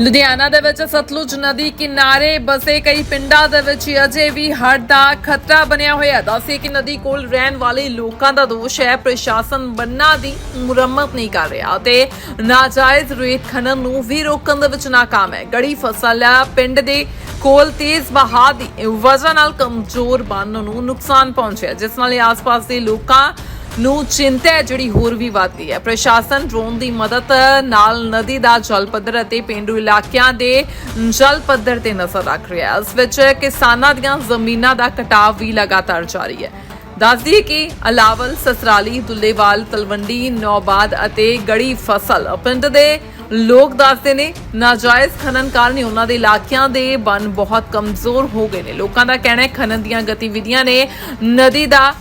ਲੁਧਿਆਣਾ ਦੇ ਵਿੱਚ ਸਤਲੁਜ ਨਦੀ ਕਿਨਾਰੇ ਬਸੇ ਕਈ ਪਿੰਡਾਂ ਦੇ ਵਿੱਚ ਅਜੇ ਵੀ ਹੜ੍ਹ ਦਾ ਖਤਰਾ ਬਣਿਆ ਹੋਇਆ ਦੱਸੇ ਕਿ ਨਦੀ ਕੋਲ ਰਹਿਣ ਵਾਲੇ ਲੋਕਾਂ ਦਾ ਦੋਸ਼ ਹੈ। ਪ੍ਰਸ਼ਾਸਨ ਬੰਨਾਂ ਦੀ ਮੁਰੰਮਤ ਨਹੀਂ ਕਰ ਰਿਹਾ ਤੇ ਨਾਜਾਇਜ਼ ਰੇਤ ਖਨਨ ਨੂੰ ਵੀ ਰੋਕਣ ਦੇ ਵਿੱਚ ਨਾਕਾਮ ਹੈ। ਗੜੀ ਫਸਲ ਪਿੰਡ ਦੇ ਕੋਲ ਤੇਜ਼ ਵਹਾਅ ਦੀ ਵਜ੍ਹਾ ਨਾਲ ਕਮਜ਼ੋਰ ਬੰਨ ਨੂੰ ਨੁਕਸਾਨ ਪਹੁੰਚਿਆ ਜਿਸ ਨਾਲ ਆਸ-ਪਾਸ ਦੇ ਲੋਕਾਂ ਨੂੰ ਚਿੰਤਾ ਹੈ, ਜਿਹੜੀ ਹੋਰ ਵੀ ਵਧਦੀ ਹੈ। ਪ੍ਰਸ਼ਾਸਨ ਡਰੋਨ ਦੀ ਮਦਦ ਨਾਲ ਨਦੀ ਦਾ ਜਲ ਪੱਧਰ ਅਤੇ ਪਿੰਡੂ ਇਲਾਕਿਆਂ ਦੇ ਜਲ ਪੱਧਰ ਤੇ ਨਜ਼ਰ ਰੱਖ ਰਿਹਾ ਹੈ। ਇਸ ਵਿੱਚ ਕਿਸਾਨਾਂ ਦੀਆਂ ਜ਼ਮੀਨਾਂ ਦਾ ਕਟਾਵ ਵੀ ਲਗਾਤਾਰ ਜਾਰੀ ਹੈ। ਦੱਸਦੀ ਕਿ ਅਲਾਵਲ, ਸਸਰਾਲੀ, ਦੁੱਲੇਵਾਲ, ਤਲਵੰਡੀ, ਨੌਬਾਦ ਅਤੇ ਗੜੀ ਫਸਲ ਪਿੰਡ ਦੇ ਲੋਕ ਦੱਸਦੇ ਨੇ, ਨਾਜਾਇਜ਼ ਖਨਨ ਕਾਰਨ ਉਹਨਾਂ ਦੇ ਇਲਾਕਿਆਂ ਦੇ ਬੰਨ ਬਹੁਤ ਕਮਜ਼ੋਰ ਹੋ ਗਏ ਨੇ। ਲੋਕਾਂ ਦਾ ਕਹਿਣਾ ਹੈ, ਖਨਨ ਦੀਆਂ ਗਤੀਵਿਧੀਆਂ ਨੇ ਨਦੀ ਦਾ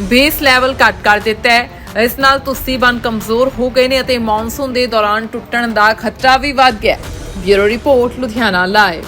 ਬੇਸ ਲੈਵਲ ਘੱਟ ਕਰ ਦਿੱਤਾ ਹੈ। ਇਸ ਨਾਲ ਤੁਸੀ ਬੰਨ ਕਮਜ਼ੋਰ ਹੋ ਗਏ ਨੇ ਅਤੇ ਮੌਨਸੂਨ ਦੇ ਦੌਰਾਨ ਟੁੱਟਣ ਦਾ ਖਤਰਾ ਵੀ ਵੱਧ ਗਿਆ bureau report, Ludhiana live.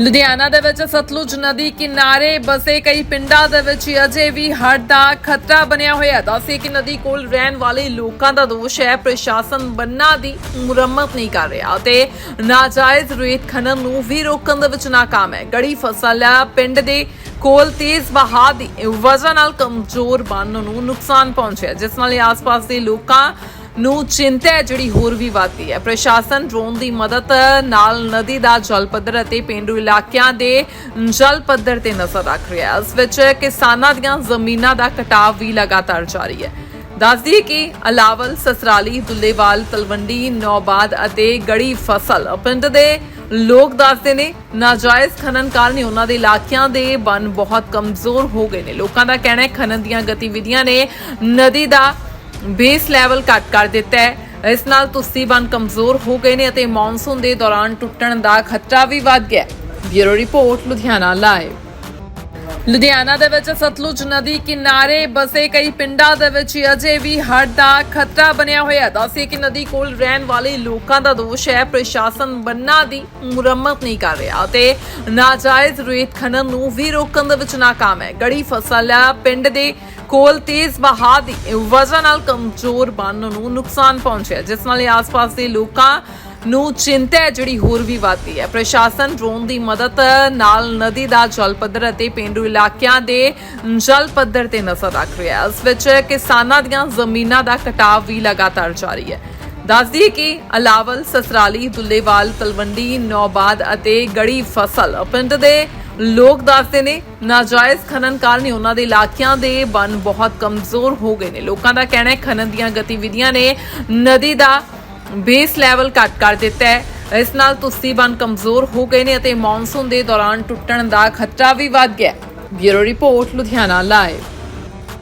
Ludhiana ਦੇ ਵਿੱਚ ਸਤਲੁਜ ਨਦੀ ਕਿਨਾਰੇ ਬਸੇ ਕਈ ਪਿੰਡਾਂ ਦੇ ਵਿੱਚ ਅਜੇ ਵੀ ਹੜ੍ਹ ਦਾ ਖਤਰਾ ਬਣਿਆ ਹੋਇਆ ਦੱਸੇ ਕਿ ਨਦੀ ਕੋਲ ਰਹਿਣ ਵਾਲੇ ਲੋਕਾਂ ਦਾ ਦੋਸ਼ ਹੈ। ਪ੍ਰਸ਼ਾਸਨ ਬੰਨਾਂ ਦੀ ਮੁਰੰਮਤ ਨਹੀਂ ਕਰ ਰਿਹਾ ਤੇ ਨਾਜਾਇਜ਼ ਰੇਤ ਖਨਨ ਨੂੰ ਵੀ ਰੋਕਣ ਦੇ ਵਿੱਚ ਨਾਕਾਮ ਹੈ। ਗੜੀ ਫਸਲ ਪਿੰਡ ਦੇ ਕੋਲ ਤੇਜ਼ ਵਹਾਅ ਦੀ ਵਜ੍ਹਾ ਨਾਲ ਕਮਜ਼ੋਰ ਬੰਨ ਨੂੰ ਨੁਕਸਾਨ ਪਹੁੰਚਿਆ, ਜਿਸ ਨਾਲ ਆਸ-ਪਾਸ ਦੇ ਲੋਕਾਂ ਨੂੰ ਚਿੰਤਾ ਹੈ, ਜਿਹੜੀ ਹੋਰ ਵੀ ਵਧਦੀ ਹੈ। ਪ੍ਰਸ਼ਾਸਨ ਡਰੋਨ ਦੀ ਮਦਦ ਨਾਲ ਨਦੀ ਦਾ ਜਲ ਪੱਧਰ ਅਤੇ ਪਿੰਡੂ ਇਲਾਕਿਆਂ ਦੇ ਜਲ ਪੱਧਰ ਤੇ ਨਜ਼ਰ ਰੱਖ ਰਿਹਾ ਹੈ। ਇਸ ਵਿੱਚ ਕਿਸਾਨਾਂ ਦੀਆਂ ਜ਼ਮੀਨਾਂ ਦਾ ਕਟਾਵ ਵੀ ਲਗਾਤਾਰ ਜਾਰੀ ਹੈ। ਦੱਸਦੀ ਕਿ ਅਲਾਵਲ, ਸਸਰਾਲੀ, ਦੁੱਲੇਵਾਲ, ਤਲਵੰਡੀ, ਨੌਬਾਦ ਅਤੇ ਗੜੀ ਫਸਲ ਪਿੰਡ ਦੇ ਲੋਕ ਦੱਸਦੇ ਨੇ, ਨਾਜਾਇਜ਼ ਖਨਨ ਕਾਰਨ ਉਹਨਾਂ ਦੇ ਇਲਾਕਿਆਂ ਦੇ ਬੰਨ ਬਹੁਤ ਕਮਜ਼ੋਰ ਹੋ ਗਏ ਨੇ। ਲੋਕਾਂ ਦਾ ਕਹਿਣਾ ਹੈ, ਖਨਨ ਦੀਆਂ ਗਤੀਵਿਧੀਆਂ ਨੇ ਨਦੀ ਦਾ ਬੇਸ ਲੈਵਲ ਘੱਟ ਕਰ ਦਿੱਤਾ ਹੈ। ਇਸ ਨਾਲ ਤੁਸੀ ਬੰਨ ਕਮਜ਼ੋਰ ਹੋ ਗਏ ਨੇ ਅਤੇ ਮੌਨਸੂਨ ਦੇ ਦੌਰਾਨ ਟੁੱਟਣ ਦਾ ਖਤਰਾ ਵੀ ਵੱਧ ਗਿਆ bureau report, Ludhiana live Ludhiana ਦੇ ਵਿੱਚ ਸਤਲੁਜ ਨਦੀ ਕਿਨਾਰੇ ਬਸੇ ਕਈ ਪਿੰਡਾਂ ਦੇ ਵਿੱਚ ਅਜੇ ਵੀ ਹੜ੍ਹ ਦਾ ਖਤਰਾ ਬਣਿਆ ਹੋਇਆ ਦੱਸੇ ਕਿ ਨਦੀ ਕੋਲ ਰਹਿਣ ਵਾਲੇ ਲੋਕਾਂ ਦਾ ਦੋਸ਼ ਹੈ। ਪ੍ਰਸ਼ਾਸਨ ਬੰਨਾਂ ਦੀ ਮੁਰੰਮਤ ਨਹੀਂ ਕਰ ਰਿਹਾ ਤੇ ਨਾਜਾਇਜ਼ ਰੇਤ ਖਨਨ ਨੂੰ ਵੀ ਰੋਕਣ ਦੇ ਵਿੱਚ ਨਾਕਾਮ ਹੈ। ਗੜੀ ਫਸਲ ਪਿੰਡ ਦੇ ਕੋਲ ਤੇਜ਼ ਬਹਾਅ ਦੀ ਵਜ੍ਹਾ ਨਾਲ ਕਮਜ਼ੋਰ ਬੰਨ ਨੂੰ ਨੁਕਸਾਨ ਪਹੁੰਚਿਆ ਜਿਸ ਨਾਲ ਆਸ-ਪਾਸ ਦੇ ਲੋਕਾਂ ਨੂੰ ਚਿੰਤਾ ਹੈ, ਜਿਹੜੀ ਹੋਰ ਵੀ ਵਧਦੀ ਹੈ। ਪ੍ਰਸ਼ਾਸਨ ਡਰੋਨ ਦੀ ਮਦਦ ਨਾਲ ਨਦੀ ਦਾ ਜਲ ਪੱਧਰ ਅਤੇ ਪਿੰਡੂ ਇਲਾਕਿਆਂ ਦੇ ਜਲ ਪੱਧਰ ਤੇ ਨਜ਼ਰ ਰੱਖ ਰਿਹਾ ਹੈ। ਇਸ ਵਿੱਚ ਕਿਸਾਨਾਂ ਦੀਆਂ ਜ਼ਮੀਨਾਂ ਦਾ ਕਟਾਵ ਵੀ ਲਗਾਤਾਰ ਜਾਰੀ ਹੈ। ਦੱਸਦੀ ਕਿ ਅਲਾਵਲ, ਸਸਰਾਲੀ, ਦੁੱਲੇਵਾਲ, ਤਲਵੰਡੀ, ਨੌਬਾਦ ਅਤੇ ਗੜੀ ਫਸਲ ਪਿੰਡ ਦੇ ਲੋਕ ਦੱਸਦੇ ਨੇ, ਨਾਜਾਇਜ਼ ਖਨਨ ਕਾਰਨ ਉਹਨਾਂ ਦੇ ਇਲਾਕਿਆਂ ਦੇ ਬੰਨ ਬਹੁਤ ਕਮਜ਼ੋਰ ਹੋ ਗਏ ਨੇ। ਲੋਕਾਂ ਦਾ ਕਹਿਣਾ ਹੈ, ਖਨਨ ਦੀਆਂ ਗਤੀਵਿਧੀਆਂ ਨੇ ਨਦੀ ਦਾ ਬੇਸ ਲੈਵਲ ਘੱਟ ਕਰ ਦਿੱਤਾ ਹੈ। ਇਸ ਨਾਲ ਤੁਸੀ ਬੰਨ ਕਮਜ਼ੋਰ ਹੋ ਗਏ ਨੇ ਅਤੇ ਮੌਨਸੂਨ ਦੇ ਦੌਰਾਨ ਟੁੱਟਣ ਦਾ ਖਤਰਾ ਵੀ ਵੱਧ ਗਿਆ ਬਿਊਰੋ ਰਿਪੋਰਟ, ਲੁਧਿਆਣਾ ਲਾਈਵ